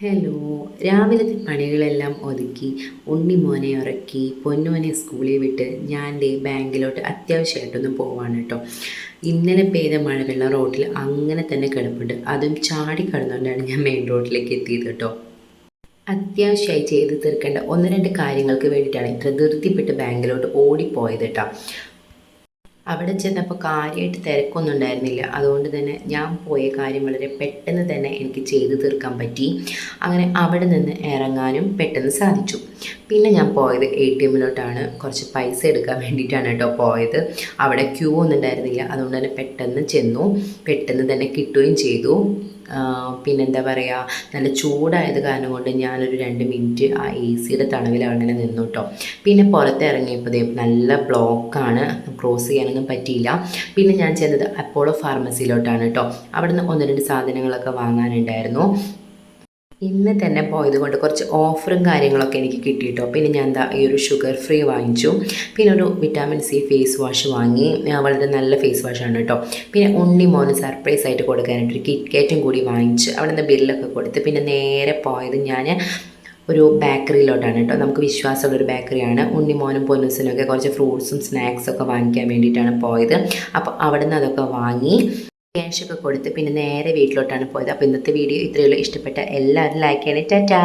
Hello. രാവിലത്തെ പണികളെല്ലാം ഒതുക്കി ഉണ്ണിമോനെ ഉറക്കി പൊന്നുമോനെ സ്കൂളിൽ വിട്ട് ഞാൻ ദേ ബാങ്കിലോട്ട് അത്യാവശ്യമായിട്ടൊന്ന് പോവാണ് കേട്ടോ. ഇന്നലെ പെയ്ത മഴവെള്ളം റോഡിൽ അങ്ങനെ തന്നെ കിടപ്പുണ്ട്. അതും ചാടി കടന്നുകൊണ്ടാണ് ഞാൻ മെയിൻ റോഡിലേക്ക് എത്തിയത് കേട്ടോ. അത്യാവശ്യമായി ചെയ്ത് തീർക്കേണ്ട ഒന്ന് രണ്ട് കാര്യങ്ങൾക്ക് വേണ്ടിയിട്ടാണ് ഇത്ര ധൃതിപ്പെട്ട് ബാങ്കിലോട്ട് ഓടിപ്പോയത് കേട്ടോ. അവിടെ ചെന്നപ്പോൾ കാര്യമായിട്ട് തിരക്കൊന്നും ഉണ്ടായിരുന്നില്ല. അതുകൊണ്ട് തന്നെ ഞാൻ പോയ കാര്യം വളരെ പെട്ടെന്ന് തന്നെ എനിക്ക് ചെയ്തു തീർക്കാൻ പറ്റി. അങ്ങനെ അവിടെ നിന്ന് ഇറങ്ങാനും പെട്ടെന്ന് സാധിച്ചു. പിന്നെ ഞാൻ പോയത് എ ടി എമ്മിലോട്ടാണ് കുറച്ച് പൈസ എടുക്കാൻ വേണ്ടിയിട്ടാണ് കേട്ടോ പോയത്. അവിടെ ക്യൂ ഒന്നും ഉണ്ടായിരുന്നില്ല. അതുകൊണ്ട് തന്നെ പെട്ടെന്ന് ചെന്നു. പെട്ടെന്ന് തന്നെ കിട്ടുകയും ചെയ്തു. പിന്നെന്താ പറയുക നല്ല ചൂടായത് കാരണം കൊണ്ട് ഞാനൊരു രണ്ട് മിനിറ്റ് ആ എ സിയുടെ തണവിലാണ് അങ്ങനെ നിന്നു കേട്ടോ പിന്നെ പുറത്ത് ഇറങ്ങിയപ്പോൾ നല്ല ബ്ലോക്കാണ്. ക്രോസ് ചെയ്യാനൊന്നും പറ്റിയില്ല. പിന്നെ ഞാൻ ചെന്നത് അപ്പോളോ ഫാർമസിയിലോട്ടാണ് കേട്ടോ അവിടുന്ന് ഒന്ന് രണ്ട് സാധനങ്ങളൊക്കെ വാങ്ങാനുണ്ടായിരുന്നു. ഇന്ന് തന്നെ പോയത് കൊണ്ട് കുറച്ച് ഓഫറും കാര്യങ്ങളൊക്കെ എനിക്ക് കിട്ടിയിട്ടോ. പിന്നെ ഞാൻ എന്താ ഈ ഒരു ഷുഗർ ഫ്രീ വാങ്ങിച്ചു. പിന്നെ ഒരു വിറ്റാമിൻ സി ഫേസ് വാഷ് വാങ്ങി. വളരെ നല്ല ഫേസ് വാഷാണ് കേട്ടോ. പിന്നെ ഉണ്ണി മോന് സർപ്രൈസ് ആയിട്ട് കൊടുക്കാനായിട്ട് ഒരു കിറ്റ് കേറ്റും കൂടി വാങ്ങിച്ച് അവിടെ നിന്ന് ബില്ലൊക്കെ കൊടുത്ത് പിന്നെ നേരെ പോയത് ഞാൻ ഒരു ബേക്കറിയിലോട്ടാണ് കേട്ടോ. നമുക്ക് വിശ്വാസമുള്ള വിശ്വാസമുള്ളൊരു ബേക്കറിയാണ്. ഉണ്ണിമോനും പൊന്നുസിനും ഒക്കെ കുറച്ച് ഫ്രൂട്ട്സും സ്നാക്സൊക്കെ വാങ്ങിക്കാൻ വേണ്ടിയിട്ടാണ് പോയത്. അപ്പോൾ അവിടെ നിന്ന് അതൊക്കെ വാങ്ങി ക്യാഷൊക്കെ കൊടുത്ത് പിന്നെ നേരെ വീട്ടിലോട്ടാണ് പോയത്. അപ്പോൾ ഇന്നത്തെ വീഡിയോ ഇത്രയുള്ള ഇഷ്ടപ്പെട്ട എല്ലാവരും ലൈക്ക് ചെയ്യണേ. ടാറ്റാ.